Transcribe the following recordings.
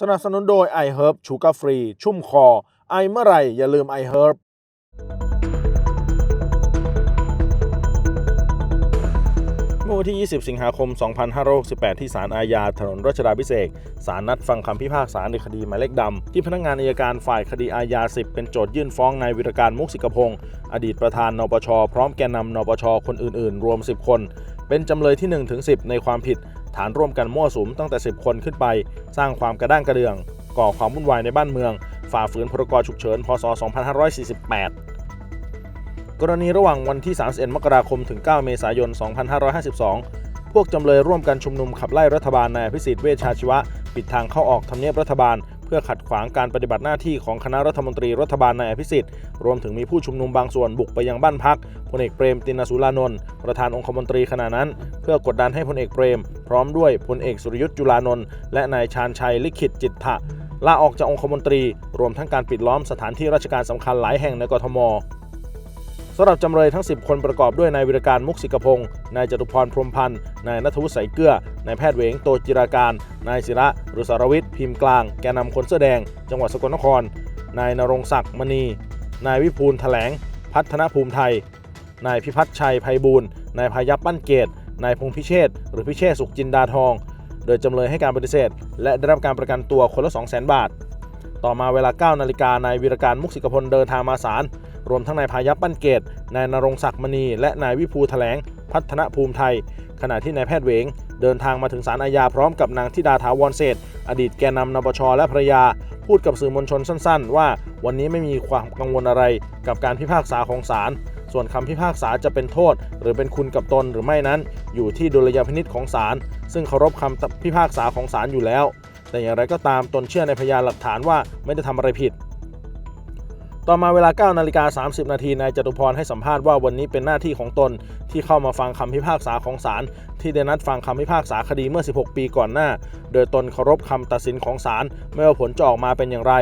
สนับสนุนโดย i Herb ชูกาฟรี ชุ่มคอ ไอเมื่อไรอย่าลืม i Herb เมื่อวันที่ 20 สิงหาคม 2568 ที่ศาลอาญา ถนนรัชดาพิเศษกศาลนัดฟังคำพิพากษาในคดีหมายเลขดำ ที่พนักงานอัยการฝ่ายคดีอาญา 10 เป็นโจทยื่นฟ้องนายวิรการมุกสิกพงศ์อดีตประธานนปช พร้อมแกนนำนปช คนอื่น ๆ รวม 10 คน เป็นจำเลยที่1ถึง10 ในความผิด ฐานร่วมกันมั่วสุมตั้งแต่ 10 คนขึ้นไป สร้างความกระด้างกระเดือง ก่อความวุ่นวายในบ้านเมือง ฝ่าฝืนพรกฉุกเฉิน พศ 2548 กรณีระหว่างวันที่ 31 มกราคม ถึง 9 เมษายน 2552 พวกจำเลยร่วมกันชุมนุมขับไล่รัฐบาลนายพิสิทธิ์เวชชาชีวะ ปิดทางเข้าออกทำเนียบรัฐบาล เพื่อขัดขวางการปฏิบัติหน้าที่ของคณะรัฐมนตรีรัฐบาลนายอภิสิทธิ์รวมถึงมีผู้ชุมนุมบางส่วนบุกไปยังบ้านพักพลเอกเปรมตินสุรานนท์ประธานองคมนตรีขณะนั้น เพื่อกดดันให้พลเอกเปรม พร้อมด้วยพลเอกสุรยุทธ์จุลานนท์และนายชาญชัยลิขิตจิตถะลาออกจากองคมนตรี รวมทั้งการปิดล้อมสถานที่ราชการสำคัญหลายแห่งในกทม สำหรับจำเลยทั้ง 10 คนประกอบด้วยนายวิรการมุกสิกพงศ์นายจตุพรพรมพันธ์นายนัทวุฒิใสเกลือนายแพทย์เวงโตจิราการ นายศิระหรือสารวิทย์พิมพ์กลาง แกนนำคนเสื้อแดง จังหวัดสกลนคร นายนรงศักดิ์มณี นายวิภูลแถลง พัฒนภูมิไทย นายพิพัฒน์ชัยไพบูลย์นายพายัพปั้นเกตนายพงพิเชษหรือพิเชษสุขจินดาทอง โดยจำเลยให้การปฏิเสธ และได้รับการประกันตัวคนละ 200,000 บาท ต่อมาเวลา 9 นาฬิกานายวิรการมุกสิกพลเดินทางมาศาล รวมทั้งนายพายัพปั้นเกต นายนรงศักดิ์มณี และนายวิภูแถลง พัฒนภูมิไทย ขณะที่นายแพทย์เวง เดินทางมาถึงศาลอาญาพร้อมกับนางธิดาถาวรเศษอดีตแกนนำนปชและภรรยา พูดกับสื่อมวลชนสั้น ๆ ว่าวันนี้ไม่มีความกังวลอะไรกับการพิพากษาของศาลส่วนคำพิพากษาจะเป็นโทษ หรือเป็นคุณกับตนหรือไม่นั้น อยู่ที่ดุลยพินิษของศาลซึ่งเคารพคำพิพากษาของศาลอยู่แล้ว แต่อย่างไรก็ตามตนเชื่อในพยานหลักฐานว่าไม่ได้ทำอะไรผิด ต่อมาเวลา9นาฬิกา30 นาทีนายจตุพรให้สัมภาษณ์ว่าวันนี้เป็นหน้าที่ของตนที่เข้ามาฟังคำพิพากษาของศาลที่ได้นัดฟังคำพิพากษาคดีเมื่อ 16 ปีก่อนหน้า โดยตนเคารพคำตัดสินของศาลไม่ว่าผลจะออกมาเป็นอย่างไร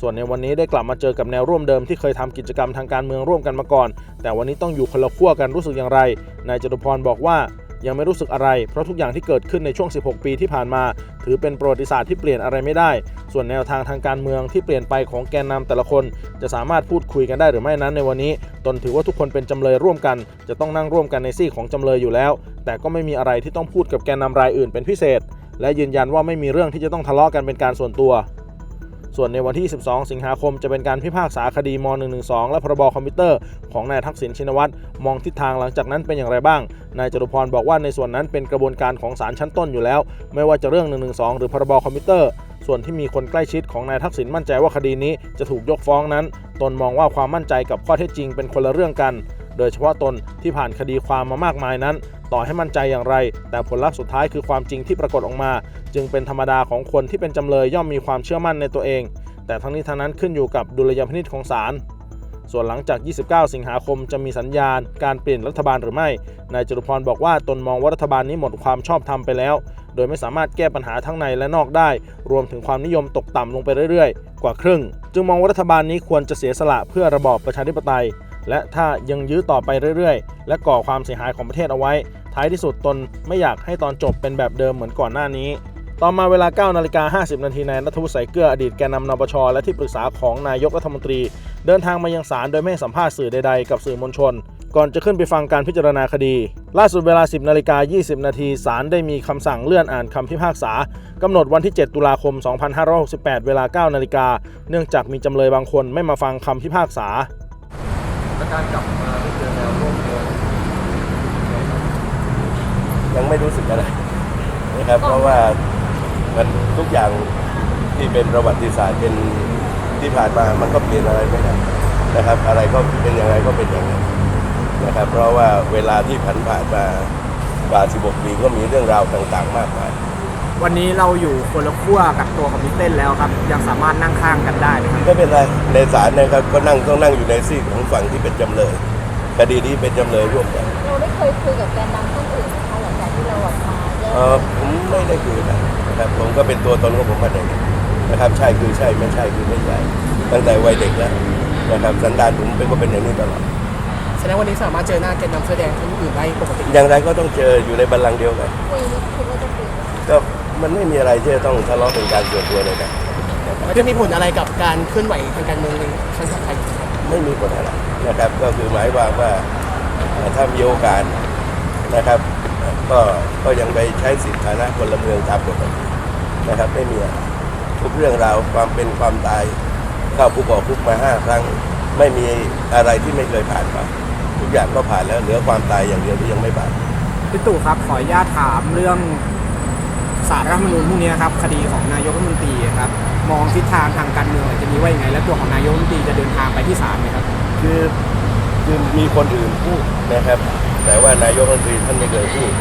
ส่วนในวันนี้ได้กลับมาเจอกับแนวร่วมเดิมที่เคยทำกิจกรรมทางการเมืองร่วมกันมาก่อน แต่วันนี้ต้องอยู่คนละขั้วกันรู้สึกอย่างไรนายจตุพรบอกว่า ยังไม่รู้สึกอะไร เพราะทุกอย่างที่เกิดขึ้นในช่วง 16 ปีที่ผ่านมา ถือเป็นประวัติศาสตร์ที่เปลี่ยนอะไรไม่ได้ ส่วนแนวทางทางการเมืองที่เปลี่ยนไปของแกนนำแต่ละคน จะสามารถพูดคุยกันได้หรือไม่นั้นในวันนี้ ตนถือว่าทุกคนเป็นจำเลยร่วมกัน จะต้องนั่งร่วมกันในซี่ของจำเลยอยู่แล้ว แต่ก็ไม่มีอะไรที่ต้องพูดกับแกนนำรายอื่นเป็นพิเศษ และยืนยันว่าไม่มีเรื่องที่จะต้องทะเลาะกันเป็นการส่วนตัว ส่วนในวันที่ 12 สิงหาคมจะเป็นการพิพากษาคดีม .112 และพรบคอมพิวเตอร์ของนายทักษิณชินวัตรมองทิศทางหลังจากนั้นเป็นอย่างไรบ้าง นายจตุพรบอกว่าในส่วนนั้นเป็นกระบวนการของศาลชั้นต้นอยู่แล้ว ไม่ว่าจะเรื่อง 112 หรือพรบคอมพิวเตอร์ส่วนที่มีคนใกล้ชิดของนายทักษิณมั่นใจว่าคดีนี้จะถูกยกฟ้องนั้น ตนมองว่าความมั่นใจกับข้อเท็จจริงเป็นคนละเรื่องกัน โดยเฉพาะตนที่ผ่านคดีความมามากมายนั้น ต่อให้มั่นใจอย่างไร แต่ผลลัพธ์สุดท้ายคือความจริงที่ปรากฏออกมา จึงเป็นธรรมดาของคนที่เป็นจำเลยย่อมมีความเชื่อมั่นในตัวเอง แต่ทั้งนี้ทั้งนั้นขึ้นอยู่กับดุลยพินิจของศาลส่วนหลังจาก 29 สิงหาคมจะมีสัญญาณ การเปลี่ยนรัฐบาลหรือไม่ นายจตุพรบอกว่าตนมองว่ารัฐบาลนี้หมดความชอบธรรมไปแล้ว โดยไม่สามารถแก้ปัญหาทั้งในและนอกได้ รวมถึงความนิยมตกต่ำลงไปเรื่อยๆ กว่าครึ่ง จึงมองว่ารัฐบาลนี้ควรจะเสียสละเพื่อระบอบประชาธิปไตย และถ้ายังยื้อต่อไปเรื่อยๆ และก่อความเสียหายของประเทศเอาไว้ ท้ายที่สุดตนไม่อยากให้ตอนจบเป็นแบบเดิมเหมือนก่อนหน้านี้ ต่อมาเวลา9นาฬิกา50 นาทีนายนัทวุฒิใสเกลืออดีตแกนนำนปช และที่ปรึกษาของนายกรัฐมนตรี เดินทางมายังศาลโดยไม่ให้สัมภาษณ์สื่อใดๆ กับสื่อมวลชน ก่อนจะขึ้นไปฟังการพิจารณาคดี ล่าสุดเวลา 10นาฬิกา20 นาทีศาลได้มีคำสั่งเลื่อนอ่านคำพิพากษากำหนดวันที่ 7 ตุลาคม 2568 เวลา9นาฬิกาเนื่องจากมีจำเลยบางคนไม่มาฟังคำพิพากษา และการกลับมาได้เจอแนวร่วมเดิมยังไม่รู้สึกอะไรนะครับ เพราะว่ามันทุกอย่างที่เป็นประวัติศาสตร์เป็นที่ผ่านมามันก็เปลี่ยนอะไรไม่ได้นะครับ อะไรก็เป็นยังไงก็เป็นอย่างนั้นนะครับ เพราะว่าเวลาที่ผ่านผ่านมากว่า 16 ปีก็มีเรื่องราวต่าง ๆ มากมาย วันนี้เราอยู่คนละขั้วกับตัวของพี่เต้นแล้วครับ ยังสามารถนั่งข้างกันได้ไหมครับไม่เป็นไรในศาลนะครับก็นั่งต้องนั่งอยู่ในซีกของฝั่งที่เป็นจำเลยคดีนี้เป็นจำเลยร่วมกันเราได้เคยคุยกับแกนนำท่านอื่นไหมคะหลังจากที่เราออกมาแยกเออผมไม่ได้คุยนะนะครับผมก็เป็นตัวตนของผมมาเองนะครับใช่คือใช่ไม่ใช่คือไม่ใช่ตั้งแต่วัยเด็กแล้วนะครับสันดานผมเป็นก็เป็นอย่างนี้ตลอดแสดงวันนี้สามารถเจอหน้าแกนนำเสื้อแดงท่านอื่นได้ปกติ อย่างไรก็ต้องเจออยู่ในบัลลังก์เดียวกันคุยคิดว่าจะคุยไห มก็มันไม่มีอะไรที่จะต้องทะเลาะเป็นการส่วนตัวเลยนะมันจะมีผลอะไรกับการเคลื่อนไหวทางการเมืองในชั้นสังคมไม่มีผลอะไรนะครับ ก็คือหมายความว่าเอ่อถ้ามีโอกาสนะครับ ก็ก็ยังไปใช้สิทธิฐานะพลเมืองตามกฎหมายนะครับ ไม่มีอะไรทุกเรื่องราวความเป็นความตายเข้าคุกออกคุกมาห้าครั้ง ไม่มีอะไรที่ไม่เคยผ่านมาทุกอย่างก็ผ่านแล้วเหลือความตายอย่างเดียวที่ยังไม่ผ่านพี่ตู่ครับขออนุญาตถามเรื่อง สารรัฐธรรมนูญพรุ่งนี้นครับคดีของนายกรัฐมนตรีครับมองทิศทางทางการเมืองจะมีว่ายังไงและตัวของนายกรัฐมนตรีจะเดินทางไปที่ศาลไหมครับคือคือมีคนอื่นพูดนะครับ แต่ว่านายกรัฐมนตรีท่านไม่เคยพูด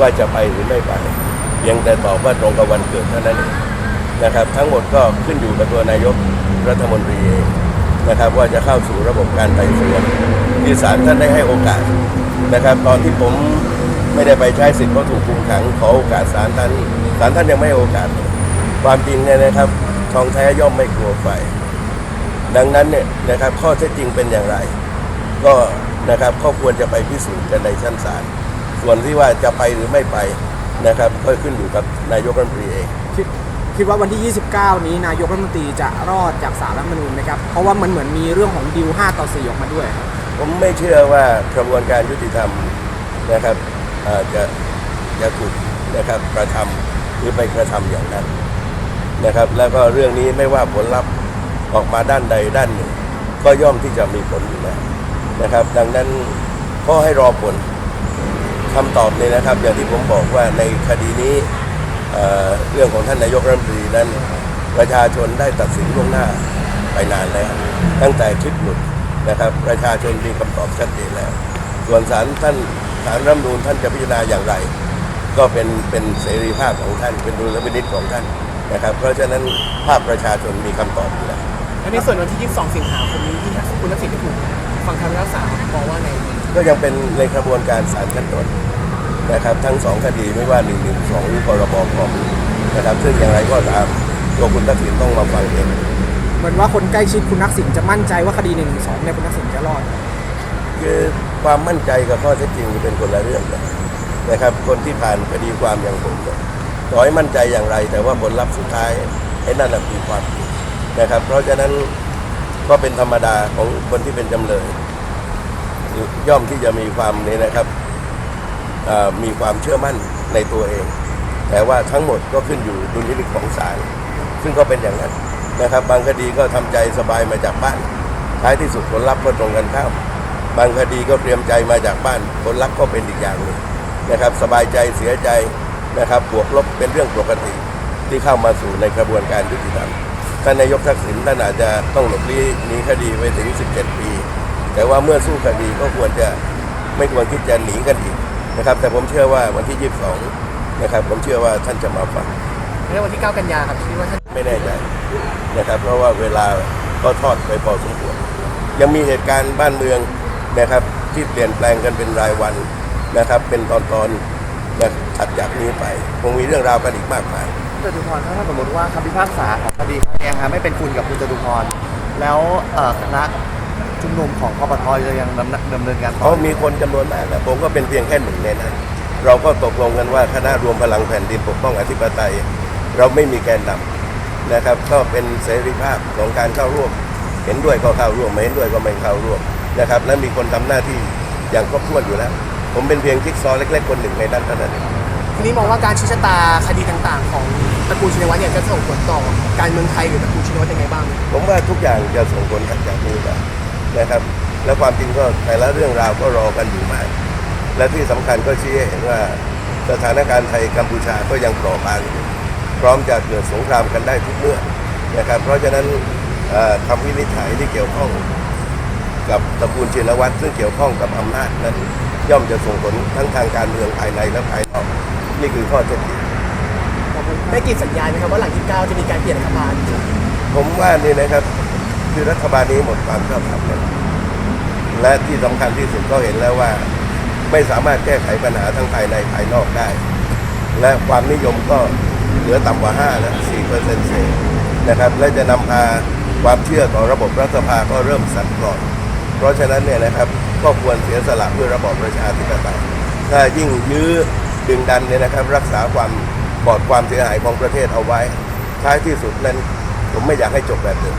ว่าจะไปหรือไม่ไปเพียงแต่ตอบว่าตรงกับวันเกิดเท่านั้นเองนะครับ ทั้งหมดก็ขึ้นอยู่กับตัวนายกรัฐมนตรีเองนะครับว่าจะเข้าสู่ระบบการไต่สวนที่ศาลท่านได้ให้โอกาสนะครับ ตอนที่ผม ไม่ได้ไปใช้สิทธิ์เพราะถูกคุมขังขอโอกาสศาลท่านศาลท่านยังไม่ให้โอกาสเลยความจริงเนี่ยนะครับทองแท้ย่อมไม่กลัวไฟดังนั้นเนี่ยนะครับข้อเท็จจริงเป็นอย่างไร ก็นะครับก็ควรจะไปพิสูจน์กันในชั้นศาลส่วนที่ว่าจะไปหรือไม่ไปนะครับก็ขึ้นอยู่กับนายกรัฐมนตรีเองคิดคิดว่าวันที่ 29 นี้นายกรัฐมนตรีจะรอดจากสารรัฐธรรมนูญไหมครับเพราะว่ามันเหมือนมีเรื่องของดิว5ต่อ4ออกมาด้วยครับผมไม่เชื่อว่ากระบวนการยุติธรรมนะครับเอ่อ จะจะถูกนะครับกระทำหรือไปกระทำอย่างนั้นนะครับ แล้วก็เรื่องนี้ไม่ว่าผลลัพธ์ออกมาด้านใดด้านหนึ่ง ก็ย่อมที่จะมีผลอยู่แล้วนะครับ ดังนั้นก็ให้รอผลคำตอบเลยนะครับ อย่างที่ผมบอกว่าในคดีนี้เเรื่องของท่านนายกรัฐมนตรีนั้น ประชาชนได้ตัดสินล่วงหน้าไปนานแล้ว ตั้งแต่คลิปหลุดนะครับ ประชาชนมีคำตอบชัดเจนแล้ว ส่วนศาลท่าน ศาลรัฐธรรมนูญท่านจะพิจารณาอย่างไร ก็เป็นเป็นเสรีภาพของท่าน เป็นดุลพินิจของท่านนะครับ เพราะฉะนั้นภาคประชาชนมีคำตอบอยู่แล้วและในส่วนวันที่ 22 สิงหาคมนี้ที่คุณทักษิณจะถูกฟังคำพิพากษามองว่าไงก็ยังเป็นในกระบวนการศาลขั้นต้นนะครับ ทั้งสองคดีไม่ว่า1นึหรือพรบคอมนะครับซึ่งอย่างไรก็ตามตัวคุณทักษิณต้องมาฟังเองเหมือนว่าคนใกล้ชิดคุณทักษิณจะมั่นใจว่าคดี1นึเนี่ยคุณทักษิณจะรอด คือความมั่นใจกับข้อเท็จจริงเป็นคนละเรื่องกันนะครับ คนที่ผ่านคดีความอย่างผมเนี่ยต่อให้มั่นใจอย่างไร แต่ว่าผลลัพธ์สุดท้ายไอ้นั่นแหละคือความจริงนะครับ เพราะฉะนั้นก็เป็นธรรมดาของคนที่เป็นจำเลย ย่อมที่จะมีความนี้นะครับมีความเชื่อมั่นในตัวเอง แต่ว่าทั้งหมดก็ขึ้นอยู่ดุลพินิจของศาลซึ่งก็เป็นอย่างนั้นนะครับ บางคดีก็ทำใจสบายมาจากบ้านท้ายที่สุดผลลัพธ์ก็ตรงกันข้าม บางคดีก็เตรียมใจมาจากบ้านผลลัพธ์ก็เป็นอีกอย่างหนึ่งนะครับ สบายใจเสียใจนะครับบวกลบเป็นเรื่องปกติที่เข้ามาสู่ในกระบวนการยุติธรรมท่านนายกทักษิณท่านอาจจะต้องหลบลี้หนีคดีไปถึง 17 ปี แต่ว่าเมื่อสู้คดีก็ควรจะไม่ควรคิดจะหนีกันอีกนะครับ แต่ผมเชื่อว่าวันที่ 22 นะครับ ผมเชื่อว่าท่านจะมาฟังในวันที่ 9 กันยาครับคิดว่าท่านไม่แน่ใจนะครับ เพราะว่าเวลาก็ทอดไปพอสมควรยังมีเหตุการณ์บ้านเมือง นะครับที่เปลี่ยนแปลงกันเป็นรายวันนะครับ เป็นตอนๆนะถัดจากนี้ไปคงมีเรื่องราวกันอีกมากมายจตุพรถ้าสมมติว่าคำพิพากษาของคดีครั้งเนี้ยฮะไม่เป็นคุณกับคุณจตุพรแล้วเอ่อคณะชุมนุมของกปทจะยังดำดำเนินการต่เขาอมีคนจำนวนมากนะผมก็เป็นเพียงแค่หนึ่งในนั้นเราก็ตกลงกันว่าคณะรวมพลังแผ่นดินปกป้องอธิปไตย เราไม่มีแกนนำนะครับ ก็เป็นเสรีภาพของการเข้าร่วม เห็นด้วยก็เข้าร่วมไม่เห็นด้วยก็ไม่เข้าร่วม นะครับและมีคนทำหน้าที่อย่างครบถ้วนอยู่แล้ว ผมเป็นเพียงจิ๊กซอว์เล็กๆคนหนึ่งในนั้นเท่านั้นเองทีนี้มองว่าการชี้ชะตาคดีต่างๆ ของตระกูลชินวัตรเนี่ยจะส่งผลต่อการเมืองไทยหรือตระกูลชินวัตรยังไงบ้าง ผมว่าทุกอย่างจะส่งผลหลังจากนี้ไปนะครับ และความจริงก็แต่ละเรื่องราวก็รอกันอยู่มาก และที่สำคัญก็ชี้ให้เห็นว่าสถานการณ์ไทยกัมพูชาก็ยังเปราะบางอยู่พร้อมจะเกิดสงครามกันได้ทุกเมื่อนะครับ เพราะฉะนั้นเอ่อคำวินิจฉัยที่เกี่ยวข้อง กับตระกูลชินวัตรซึ่งเกี่ยวข้องกับอำนาจนั้นย่อมจะส่งผลทั้งทางการเมืองภายในและภายนอกนี่คือข้อเท็จจริงได้กลินสัญญาณไหมครับว่าหลังที่9จะมีการเปลี่ยนรัฐบาลผมว่านี่นะครับคือรัฐบาลนี้หมดความชอบธรรมแล้วและที่สำคัญที่สุดก็เห็นแล้วว่า ไม่สามารถแก้ไขปัญหาทั้งภายในภายนอกได้ และความนิยมก็เหลือต่ำกว่า5แล้ว4เปอร์เซ็นต์เศษนะครับและจะนำพาความเชื่อต่อระบบรัฐสภาก็เริ่มสั่นคลอน เพราะฉะนั้นเนี่ยนะครับก็ควรเสียสละเพื่อระบอบประชาธิปไตยถ้ายิ่งยื้อดึงดันเนี่ยนะครับ รักษาความคกอดความเสียหายของประเทศเอาไว้ ท้ายที่สุดนั้นผมไม่อยากให้จบแบบนี้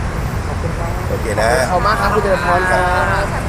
โอเคนะ ขอบคุณมากครับคุณเจริญพรครับขอบคุณ